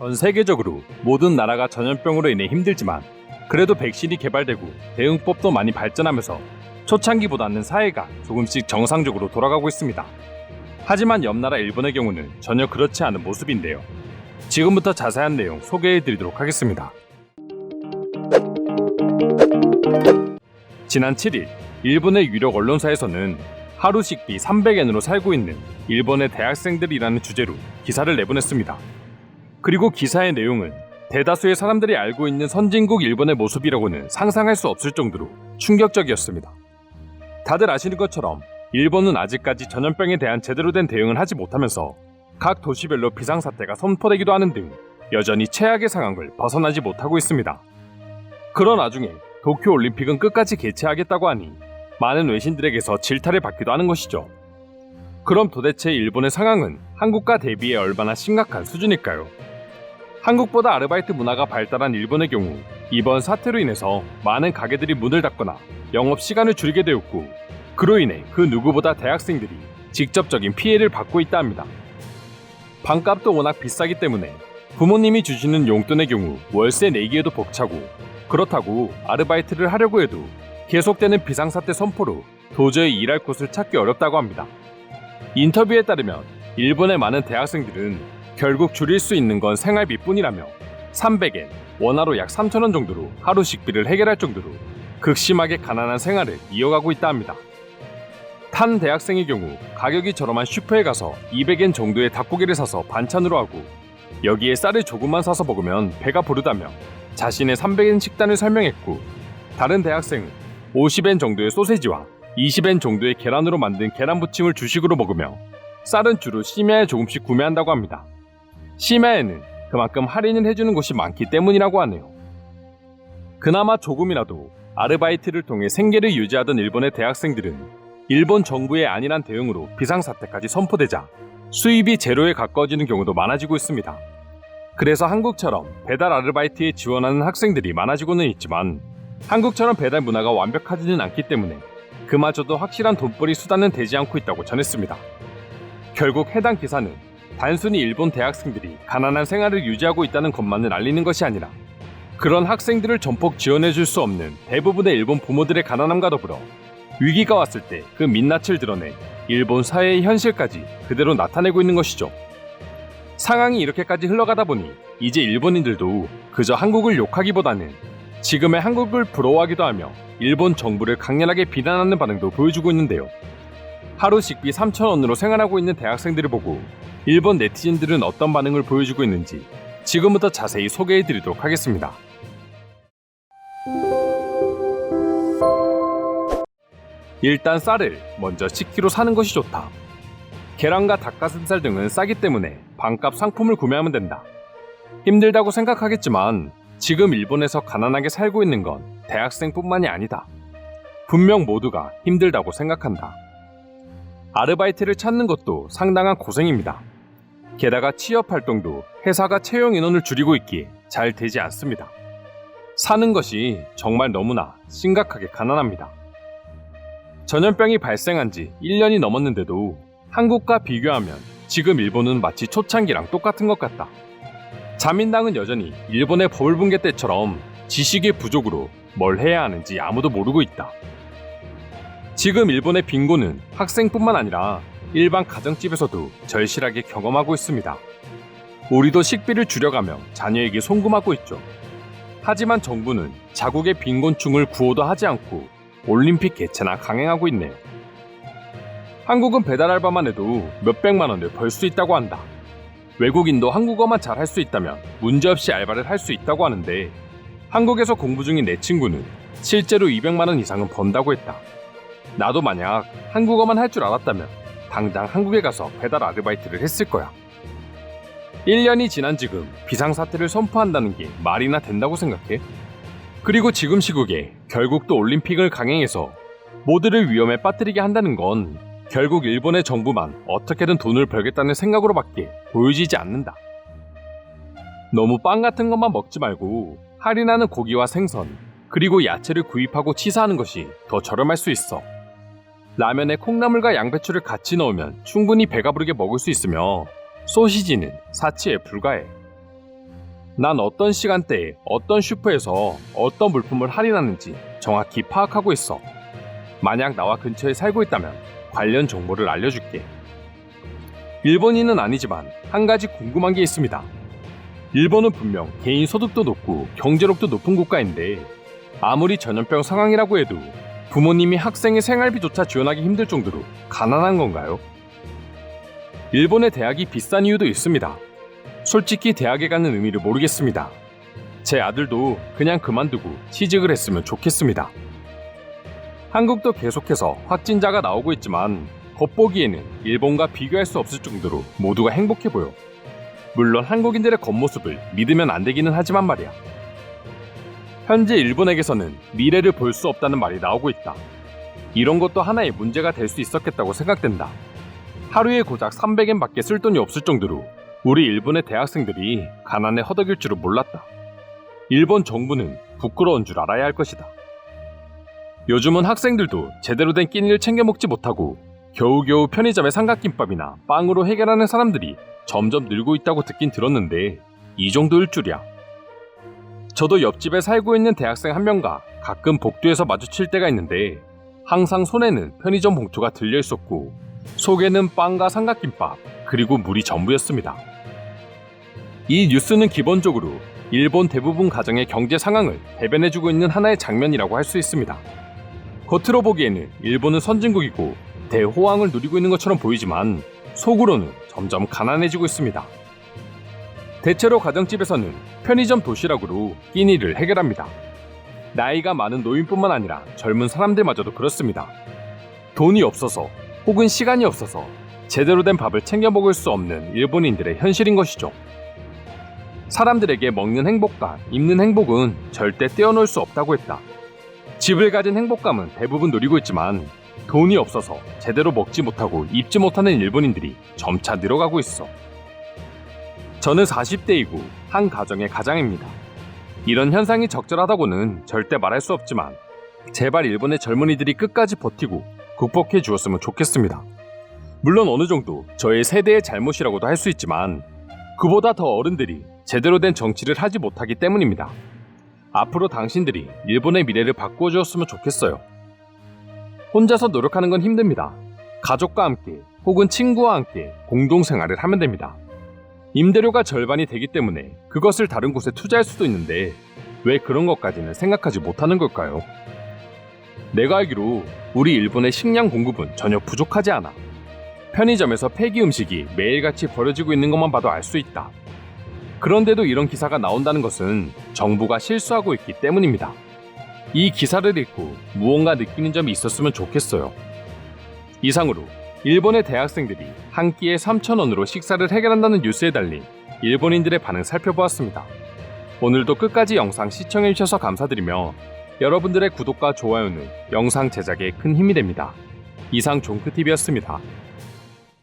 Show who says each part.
Speaker 1: 전 세계적으로 모든 나라가 전염병으로 인해 힘들지만 그래도 백신이 개발되고 대응법도 많이 발전하면서 초창기보다는 사회가 조금씩 정상적으로 돌아가고 있습니다. 하지만 옆 나라 일본의 경우는 전혀 그렇지 않은 모습인데요. 지금부터 자세한 내용 소개해 드리도록 하겠습니다. 지난 7일 일본의 유력 언론사에서는 하루 식비 300엔으로 살고 있는 일본의 대학생들이라는 주제로 기사를 내보냈습니다. 그리고 기사의 내용은 대다수의 사람들이 알고 있는 선진국 일본의 모습이라고는 상상할 수 없을 정도로 충격적이었습니다. 다들 아시는 것처럼 일본은 아직까지 전염병에 대한 제대로 된 대응을 하지 못하면서 각 도시별로 비상사태가 선포되기도 하는 등 여전히 최악의 상황을 벗어나지 못하고 있습니다. 그런 와중에 도쿄 올림픽은 끝까지 개최하겠다고 하니 많은 외신들에게서 질타를 받기도 하는 것이죠. 그럼 도대체 일본의 상황은 한국과 대비해 얼마나 심각한 수준일까요? 한국보다 아르바이트 문화가 발달한 일본의 경우 이번 사태로 인해서 많은 가게들이 문을 닫거나 영업 시간을 줄이게 되었고 그로 인해 그 누구보다 대학생들이 직접적인 피해를 받고 있다 합니다. 방값도 워낙 비싸기 때문에 부모님이 주시는 용돈의 경우 월세 내기에도 벅차고 그렇다고 아르바이트를 하려고 해도 계속되는 비상사태 선포로 도저히 일할 곳을 찾기 어렵다고 합니다. 인터뷰에 따르면 일본의 많은 대학생들은 결국 줄일 수 있는 건 생활비뿐이라며 300엔, 원화로 약 3천원 정도로 하루 식비를 해결할 정도로 극심하게 가난한 생활을 이어가고 있다 합니다. 탄 대학생의 경우 가격이 저렴한 슈퍼에 가서 200엔 정도의 닭고기를 사서 반찬으로 하고 여기에 쌀을 조금만 사서 먹으면 배가 부르다며 자신의 300엔 식단을 설명했고 다른 대학생은 50엔 정도의 소세지와 20엔 정도의 계란으로 만든 계란 부침을 주식으로 먹으며 쌀은 주로 심야에 조금씩 구매한다고 합니다. 심야에는 그만큼 할인을 해주는 곳이 많기 때문이라고 하네요. 그나마 조금이라도 아르바이트를 통해 생계를 유지하던 일본의 대학생들은 일본 정부의 안일한 대응으로 비상사태까지 선포되자 수입이 제로에 가까워지는 경우도 많아지고 있습니다. 그래서 한국처럼 배달 아르바이트에 지원하는 학생들이 많아지고는 있지만 한국처럼 배달 문화가 완벽하지는 않기 때문에 그마저도 확실한 돈벌이 수단은 되지 않고 있다고 전했습니다. 결국 해당 기사는 단순히 일본 대학생들이 가난한 생활을 유지하고 있다는 것만을 알리는 것이 아니라 그런 학생들을 전폭 지원해 줄 수 없는 대부분의 일본 부모들의 가난함과 더불어 위기가 왔을 때 그 민낯을 드러내 일본 사회의 현실까지 그대로 나타내고 있는 것이죠. 상황이 이렇게까지 흘러가다 보니 이제 일본인들도 그저 한국을 욕하기보다는 지금의 한국을 부러워하기도 하며 일본 정부를 강렬하게 비난하는 반응도 보여주고 있는데요. 하루 식비 3,000원으로 생활하고 있는 대학생들을 보고 일본 네티즌들은 어떤 반응을 보여주고 있는지 지금부터 자세히 소개해 드리도록 하겠습니다. 일단 쌀을 먼저 10kg 사는 것이 좋다. 계란과 닭가슴살 등은 싸기 때문에 반값 상품을 구매하면 된다. 힘들다고 생각하겠지만 지금 일본에서 가난하게 살고 있는 건 대학생뿐만이 아니다. 분명 모두가 힘들다고 생각한다. 아르바이트를 찾는 것도 상당한 고생입니다. 게다가 취업 활동도 회사가 채용 인원을 줄이고 있기에 잘 되지 않습니다. 사는 것이 정말 너무나 심각하게 가난합니다. 전염병이 발생한 지 1년이 넘었는데도 한국과 비교하면 지금 일본은 마치 초창기랑 똑같은 것 같다. 자민당은 여전히 일본의 버블 붕괴 때처럼 지식의 부족으로 뭘 해야 하는지 아무도 모르고 있다. 지금 일본의 빈곤은 학생뿐만 아니라 일반 가정집에서도 절실하게 경험하고 있습니다. 우리도 식비를 줄여가며 자녀에게 송금하고 있죠. 하지만 정부는 자국의 빈곤층을 구호도 하지 않고 올림픽 개최나 강행하고 있네요. 한국은 배달 알바만 해도 몇백만 원을 벌 수 있다고 한다. 외국인도 한국어만 잘 할 수 있다면 문제없이 알바를 할 수 있다고 하는데 한국에서 공부 중인 내 친구는 실제로 200만 원 이상은 번다고 했다. 나도 만약 한국어만 할 줄 알았다면 당장 한국에 가서 배달 아르바이트를 했을 거야. 1년이 지난 지금 비상사태를 선포한다는 게 말이나 된다고 생각해? 그리고 지금 시국에 결국 또 올림픽을 강행해서 모두를 위험에 빠뜨리게 한다는 건 결국 일본의 정부만 어떻게든 돈을 벌겠다는 생각으로밖에 보여지지 않는다. 너무 빵 같은 것만 먹지 말고 할인하는 고기와 생선, 그리고 야채를 구입하고 치사하는 것이 더 저렴할 수 있어. 라면에 콩나물과 양배추를 같이 넣으면 충분히 배가 부르게 먹을 수 있으며 소시지는 사치에 불과해. 난 어떤 시간대에 어떤 슈퍼에서 어떤 물품을 할인하는지 정확히 파악하고 있어. 만약 나와 근처에 살고 있다면 관련 정보를 알려줄게. 일본인은 아니지만 한 가지 궁금한 게 있습니다. 일본은 분명 개인 소득도 높고 경제력도 높은 국가인데 아무리 전염병 상황이라고 해도 부모님이 학생의 생활비조차 지원하기 힘들 정도로 가난한 건가요? 일본의 대학이 비싼 이유도 있습니다. 솔직히 대학에 가는 의미를 모르겠습니다. 제 아들도 그냥 그만두고 취직을 했으면 좋겠습니다. 한국도 계속해서 확진자가 나오고 있지만 겉보기에는 일본과 비교할 수 없을 정도로 모두가 행복해 보여. 물론 한국인들의 겉모습을 믿으면 안 되기는 하지만 말이야. 현재 일본에게서는 미래를 볼 수 없다는 말이 나오고 있다. 이런 것도 하나의 문제가 될 수 있었겠다고 생각된다. 하루에 고작 300엔 밖에 쓸 돈이 없을 정도로 우리 일본의 대학생들이 가난에 허덕일 줄은 몰랐다. 일본 정부는 부끄러운 줄 알아야 할 것이다. 요즘은 학생들도 제대로 된 끼니를 챙겨 먹지 못하고 겨우겨우 편의점의 삼각김밥이나 빵으로 해결하는 사람들이 점점 늘고 있다고 듣긴 들었는데 이 정도일 줄이야. 저도 옆집에 살고 있는 대학생 한 명과 가끔 복도에서 마주칠 때가 있는데 항상 손에는 편의점 봉투가 들려 있었고 속에는 빵과 삼각김밥 그리고 물이 전부였습니다. 이 뉴스는 기본적으로 일본 대부분 가정의 경제 상황을 대변해주고 있는 하나의 장면이라고 할 수 있습니다. 겉으로 보기에는 일본은 선진국이고 대호황을 누리고 있는 것처럼 보이지만 속으로는 점점 가난해지고 있습니다. 대체로 가정집에서는 편의점 도시락으로 끼니를 해결합니다. 나이가 많은 노인뿐만 아니라 젊은 사람들마저도 그렇습니다. 돈이 없어서 혹은 시간이 없어서 제대로 된 밥을 챙겨 먹을 수 없는 일본인들의 현실인 것이죠. 사람들에게 먹는 행복과 입는 행복은 절대 떼어놓을 수 없다고 했다. 집을 가진 행복감은 대부분 누리고 있지만 돈이 없어서 제대로 먹지 못하고 입지 못하는 일본인들이 점차 늘어가고 있어. 저는 40대이고 한 가정의 가장입니다. 이런 현상이 적절하다고는 절대 말할 수 없지만 제발 일본의 젊은이들이 끝까지 버티고 극복해 주었으면 좋겠습니다. 물론 어느 정도 저의 세대의 잘못이라고도 할 수 있지만 그보다 더 어른들이 제대로 된 정치를 하지 못하기 때문입니다. 앞으로 당신들이 일본의 미래를 바꾸어 주었으면 좋겠어요. 혼자서 노력하는 건 힘듭니다. 가족과 함께 혹은 친구와 함께 공동 생활을 하면 됩니다. 임대료가 절반이 되기 때문에 그것을 다른 곳에 투자할 수도 있는데 왜 그런 것까지는 생각하지 못하는 걸까요? 내가 알기로 우리 일본의 식량 공급은 전혀 부족하지 않아. 편의점에서 폐기 음식이 매일같이 버려지고 있는 것만 봐도 알 수 있다. 그런데도 이런 기사가 나온다는 것은 정부가 실수하고 있기 때문입니다. 이 기사를 읽고 무언가 느끼는 점이 있었으면 좋겠어요. 이상으로 일본의 대학생들이 한 끼에 3,000원으로 식사를 해결한다는 뉴스에 달린 일본인들의 반응 살펴보았습니다. 오늘도 끝까지 영상 시청해주셔서 감사드리며 여러분들의 구독과 좋아요는 영상 제작에 큰 힘이 됩니다. 이상 종크TV였습니다.